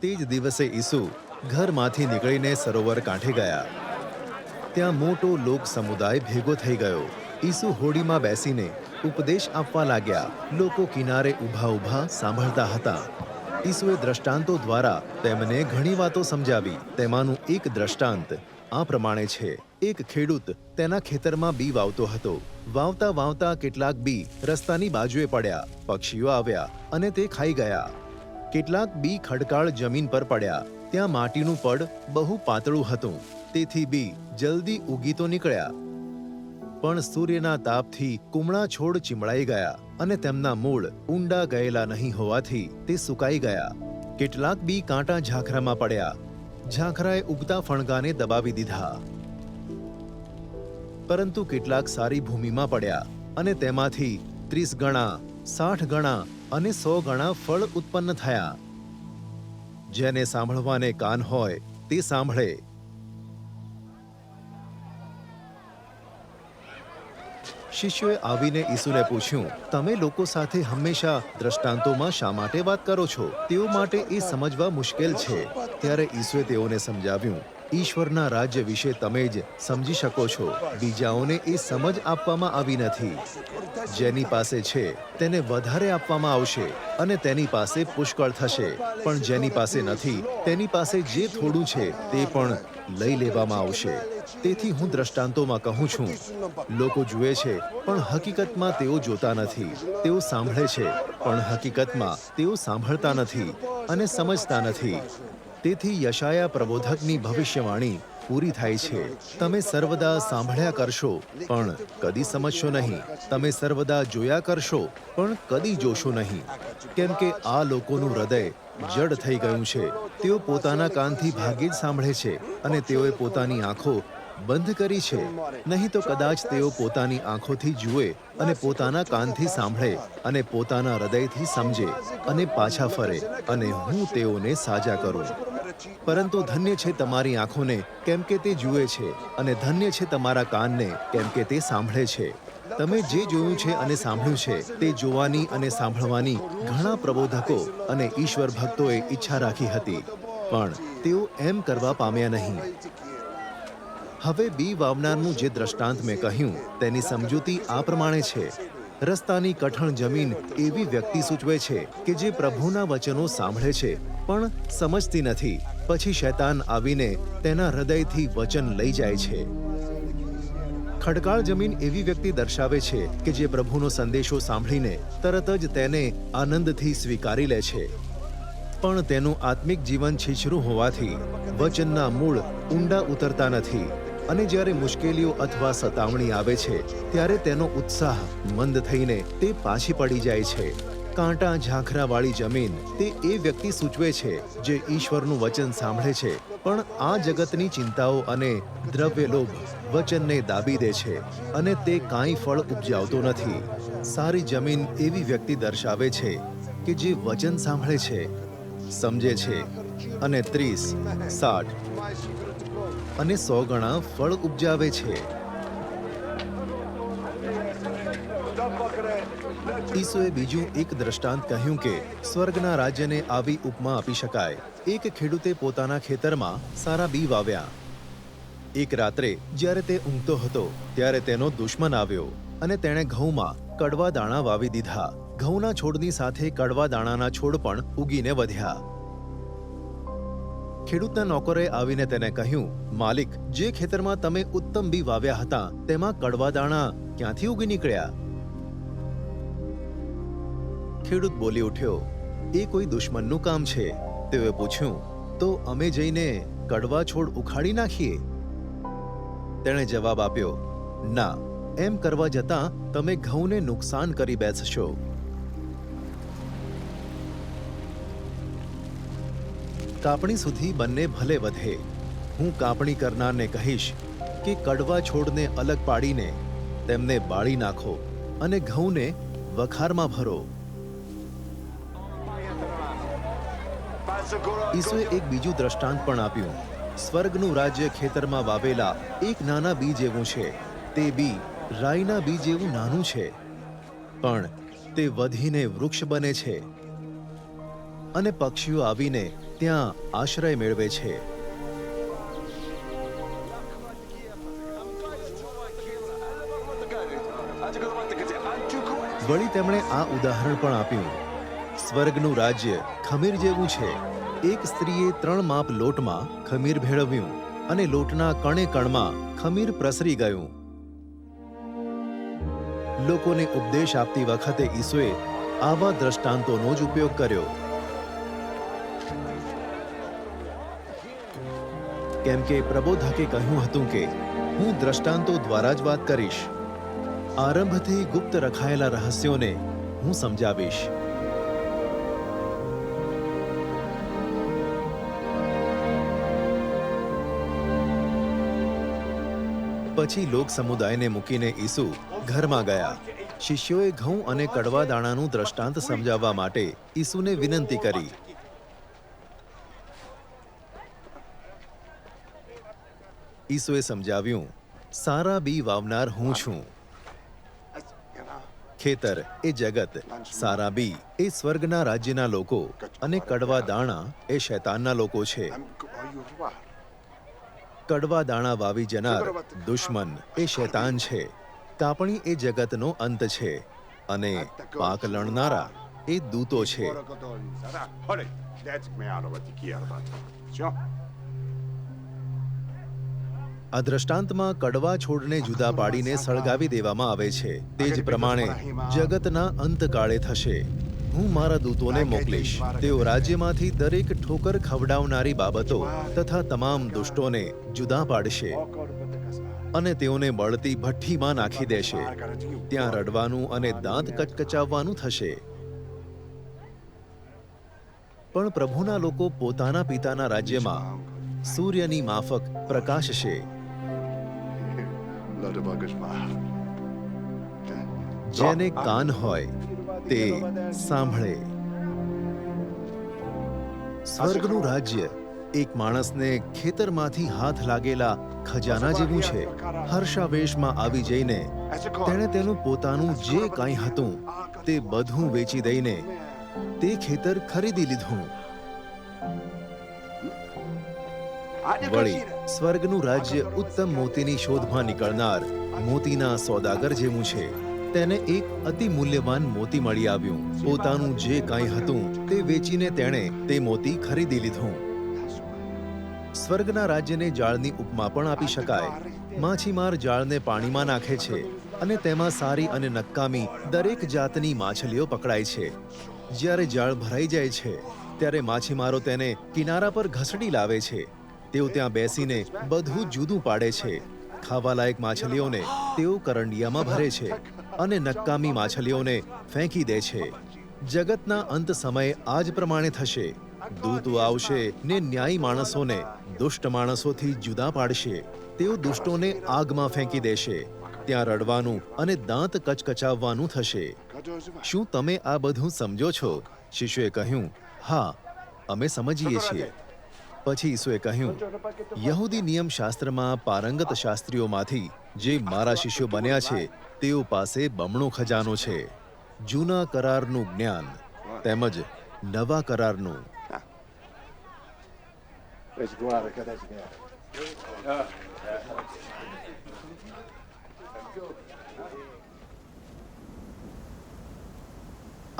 તે જ દિવસે ઈસુ ઘરમાંથી નીકળીને સરોવર કાંઠે ગયા. ત્યાં મોટો લોક સમુદાય ભેગો થઈ ગયો. ઈસુ હોડીમાં બેસીને ઉપદેશ આપવા લાગ્યા. લોકો કિનારે ઊભા ઊભા સાંભળતા હતા. ઈસુએ દ્રષ્ટાંતો દ્વારા તેમને ઘણી વાતો સમજાવી. તેમાંનું એક દ્રષ્ટાંત આ પ્રમાણે છે. એક ખેડૂત તેના ખેતરમાં બી વાવતો હતો. વાવતા વાવતા કેટલાક બી રસ્તાની બાજુએ પડ્યા. પક્ષીઓ આવ્યા અને તે ખાઈ ગયા. કેટલાક બી ખડકાળ જમીન પર પડ્યા. ત્યાં માટીનું પડ બહુ પાતળું હતું. તેથી બી જલ્દી ઉગી તો નીકળ્યા. પણ સૂર્યના તાપથી કુમળા છોડ ચીમળાઈ ગયા અને તેમના મૂળ ઊંડા ગયેલા નહીં હોવાથી તે સુકાઈ ગયા. કેટલાક બી કાંટા ઝાંખરામાં પડ્યા. ઝાંખરાએ ઉગતા ફણગાને દબાવી દીધા. પરંતુ કેટલાક સારી ભૂમિમાં પડ્યા અને તેમાંથી ત્રીસ ગણા સાઠ ગણા અને સો ગણા ફળ ઉત્પન્ન થયા. જેને સાંભળવાને કાન હોય તે સાંભળે. શિષ્યોએ આવીને ઈસુને પૂછ્યું, તમે લોકો સાથે હંમેશા દ્રષ્ટાંતોમાં શા માટે વાત કરો છો? તેઓ માટે એ સમજવા મુશ્કેલ છે. ત્યારે ઈસુએ તેઓને સમજાવ્યું ઈશ્વરના રાજ્ય વિશે તમે જ સમજી શકો છો. બીજાઓને એ સમજ આપવામાં આવી નથી. જેની પાસે છે, તેને વધારે આપવામાં આવશે અને તેની પાસે પુષ્કળ થશે. પણ જેની પાસે નથી, તેની પાસે જે થોડું છે, તે પણ લઈ લેવામાં આવશે. તેથી હું દ્રષ્ટાંતોમાં કહું છું. લોકો જુએ છે, પણ હકીકતમાં તેઓ જોતા નથી. તેઓ સાંભળે છે, પણ હકીકતમાં તેઓ સાંભળતા નથી અને સમજતા નથી. તેથી યશાયા પ્રબોધકની ભવિષ્યવાણી પૂરી થાય છે. તમે સર્વદા સાંભળ્યા કરશો, પણ કદી સમજશો નહીં. તમે સર્વદા જોયા કરશો, પણ કદી જોશો નહીં. કેમ કે આ લોકોનું હૃદય જડ થઈ ગયું છે. તેઓ પોતાના કાનથી ભાગ્યે જ સાંભળે છે અને તેઓએ પોતાની આંખો બંધ કરી છે. નહીં તો કદાચ તેઓ પોતાની આંખોથી જુએ અને પોતાના કાનથી સાંભળે અને પોતાના હૃદયથી સમજે અને પાછા ફરે અને હું તેઓને સાજા કરું. પરંતુ ધન્ય છે તમારી આંખોને, કેમ કે તે જુએ છે, અને ધન્ય છે તમારા કાનને, કેમ કે તે સાંભળે છે. તમે જે જોયું છે અને સાંભળ્યું છે, તે જોવાની અને સાંભળવાની ઘણા પ્રબોધકો અને ઈશ્વર ભક્તોએ ઈચ્છા રાખી હતી. પણ તેઓ એમ કરવા પામ્યા નહીં. હવે બી વાવનારનું જે દ્રષ્ટાંત મેં કહ્યું, તેની સમજૂતી આ પ્રમાણે છે. રસ્તાની કઠણ જમીન એવી વ્યક્તિ સૂચવે છે કે જે પ્રભુના વચનો સાંભળે છે, પણ સમજતી નથી. પછી શૈતાન આવીને તેના હૃદયથી વચન લઈ જાય છે. ખડકાળ જમીન એવી વ્યક્તિ દર્શાવે છે કે જે પ્રભુનો સંદેશો સાંભળીને તરત જ તેને આનંદથી સ્વીકારી લે છે. પણ તેનું આત્મિક જીવન છીછરું હોવાથી વચનના મૂળ ઊંડા ઉતરતા નથી. અને જ્યારે મુશ્કેલીઓ અથવા સતાવણી આવે છે, ત્યારે તેનો ઉત્સાહ મંદ થઈને તે પાછી પડી જાય છે. કાંટા ઝાંખરાવાળી જમીન તે એ વ્યક્તિ સૂચવે છે જે ઈશ્વરનું વચન સાંભળે છે, પણ આ જગતની ચિંતાઓ અને દ્રવ્ય લોભ વચનને દાબી દે છે અને તે કાંઈ ફળ ઉપજાવતો નથી. સારી જમીન એવી વ્યક્તિ દર્શાવે છે કે જે વચન સાંભળે છે, સમજે છે અને ત્રીસ, સાઠ અને સો ગણા ફળ ઉપજાવે છે. ઈસુએ બીજું એક દ્રષ્ટાંત કહ્યું કે, સ્વર્ગના રાજ્યને આવી ઉપમા આપી શકાય. એક ખેડૂતે પોતાના ખેતરમાં સારા બી વાવ્યા. એક રાત્રે, જ્યારે તે ઊંઘતો હતો, ત્યારે તેનો દુશ્મન આવ્યો અને તેણે ઘઉંમાં કડવા દાણા વાવી દીધા. ઘઉંના છોડની સાથે કડવા દાણાના છોડ પણ ઉગીને વધ્યા. ખેડૂતના નોકરે આવીને તેને કહ્યું, માલિક, જે ખેતરમાં તમે ઉત્તમ બી વાવ્યા હતા, તેમાં કડવા દાણા ક્યાંથી ઉગી નીકળ્યા? ખેડૂત બોલી ઉઠ્યો, એ કોઈ દુશ્મનનું કામ છે. તેઓએ પૂછ્યું, તો અમે જઈને કડવા છોડ ઉખાડી નાખીએ? તેણે જવાબ આપ્યો, ના, એમ કરવા જતાં તમે ઘઉંને નુકસાન કરી બેસશો. કાપણી સુધી બંને ભલે વધે, હું કાપણી કરનારને કહીશ કે કડવા છોડને અલગ પાડીને તેમને બાળી નાખો અને ઘઉંને વખારમાં ભરો. ઈસુએ એક બીજું દ્રષ્ટાંત પણ આપ્યું. સ્વર્ગનું રાજ્ય ખેતરમાં વાવેલા એક નાના બી જેવું છે. તે બી રાઈના બી જેવું નાનું છે. પણ તે વધીને વૃક્ષ બને છે. અને પક્ષીઓ આવીને ત્યાં આશ્રય મેળવે છે. વળી તેમણે આ ઉદાહરણ પણ આપ્યું. સ્વર્ગનું રાજ્ય ખમીર જેવું છે. એક સ્ત્રીએ ત્રણ માપ લોટમાં ખમીર ભેળવ્યું અને લોટના કણે કણમાં ખમીર પ્રસરી ગયું. લોકોને ઉપદેશ આપતી વખતે ઈસુએ આવા દ્રષ્ટાંતોનો જ ઉપયોગ કર્યો. કેમ કે પ્રબોધકે કહ્યું હતું કે, હું દ્રષ્ટાંતો દ્વારા જ વાત કરીશ. આરંભથી ગુપ્ત રખાયેલા રહસ્યોને હું સમજાવીશ. પછી લોક સમુદાયને મૂકીને ઈસુ ઘરમાં ગયા. શિષ્યોએ ઘઉં અને કડવા દાણાનું દ્રષ્ટાંત સમજાવવા માટે ઈસુને વિનંતી કરી. ઈસુએ સમજાવ્યું, સારા બી વાવનાર હું છું. ખેતર એ જગત, સારા બી એ સ્વર્ગના રાજ્યના લોકો અને કડવા દાણા એ શૈતાનના લોકો છે. કડવા દાણા વાવી જનાર, દુશ્મન એ શૈતાન છે. કાપણી એ જગતનો અંત છે અને પાક લણનારા એ દૂતો છે. આ દ્રષ્ટાંતમાં કડવા છોડને જુદા પાડીને સળગાવી દેવામાં આવે છે. તે જ પ્રમાણે જગતના અંતકાળે થશે. હું મારા દૂતોને મોકલીશ. તેઓ રાજ્યમાંથી દરેક ઠોકર ખવડાવનારી બાબતો તથા તમામ દુષ્ટોને જુદા પાડશે અને તેઓને બળતી ભઠ્ઠીમાં નાખી દેશે. ત્યાં રડવાનું અને દાંત કચકચાવવાનું થશે. પણ પ્રભુના લોકો પોતાના પિતાના રાજ્યમાં સૂર્યની માફક પ્રકાશશે. જેને કાન હોય તે સાંભળે. સ્વર્ગનું રાજ્ય એક માણસને ખેતરમાંથી હાથ લાગેલા ખજાના જેવું છે. હર્ષાવેશમાં આવી જઈને તેણે તેનું પોતાનું જે કાંઈ હતું તે બધું વેચી દઈને તે ખેતર ખરીદી લીધું. વળી સ્વર્ગનું રાજ્ય ઉત્તમ મોતીની શોધમાં નીકળનાર મોતીના સોદાગર જેવું છે. તેને એક અતિ મૂલ્યવાન મોતી મળી આવ્યું. પોતાનું જે કાંઈ હતું તે વેચીને તેણે તે મોતી ખરીદી લીધું. સ્વર્ગના રાજ્યને જાળની ઉપમા પણ આપી શકાય. માછીમાર જાળને પાણીમાં નાખે છે અને તેમાં સારી અને નકામી દરેક જાતની માછલીઓ પકડાય છે. જ્યારે જાળ ભરાઈ જાય છે ત્યારે માછીમારો તેને કિનારા પર ઘસડી લાવે છે. તેઓ ત્યાં બેસીને બધું જુદું પાડે છે. ખાવાલાયક માછલીઓને તેઓ કરંડિયામાં ભરે છે અને નકામી માછલીઓને ફેંકી દે છે. જગતના અંત સમયે આ જ પ્રમાણે થશે. દૂતો આવશે ને ન્યાયી માણસોને દુષ્ટ માણસોથી જુદા પાડશે. તેઓ દુષ્ટોને આગમાં ફેંકી દેશે. ત્યાં રડવાનું અને દાંત કચકચાવવાનું થશે. શું તમે આ બધું સમજો છો? શિશુએ કહ્યું, હા, અમે સમજીએ છીએ. પછી ઈસુએ કહ્યું, યહૂદી નિયમ શાસ્ત્રમાં પારંગત શાસ્ત્રીઓમાંથી જે મારા શિષ્યો બન્યા છે, તેઓ પાસે બમણો ખજાનો છે, જૂના કરારનું જ્ઞાન તેમજ નવા કરારનું.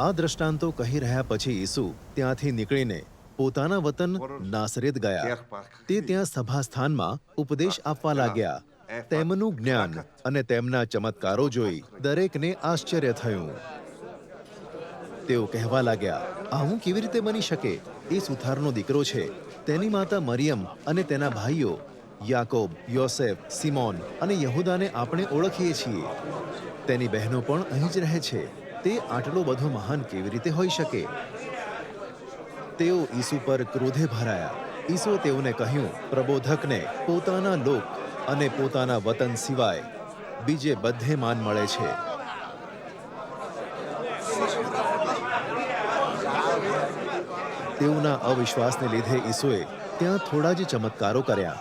આ દ્રષ્ટાંતો કહી રહ્યા પછી ઈસુ ત્યાંથી નીકળીને પોતાના વતન નાસરેત ગયા. તે ત્યાં સભાસ્થાનમાં ઉપદેશ આપવા લાગ્યા. તેમનું જ્ઞાન અને તેમના ચમત્કારો જોઈ દરેકને આશ્ચર્ય થયું. તેઓ કહેવા લાગ્યા, આવું કેવી રીતે બની શકે? એ સુથારનો દીકરો છે. તેની માતા મરિયમ અને તેના ભાઈઓ, યાકોબ, યોસેફ, સિમોન અને યહુદાને આપણે ઓળખીએ છીએ. તેની બહેનો પણ અહીં જ રહે છે. તે આટલો બધો મહાન કેવી રીતે હોઈ શકે? તેઓ ઈસુ પર ક્રોધે ભરાયા. ઈસુએ તેઓને કહ્યું, પ્રબોધકને પોતાના લોક અને પોતાના વતન સિવાય બીજે બધે માન મળે છે. તેઓના અવિશ્વાસને લીધે ઈસુએ ત્યાં થોડા જ ચમત્કારો કર્યા.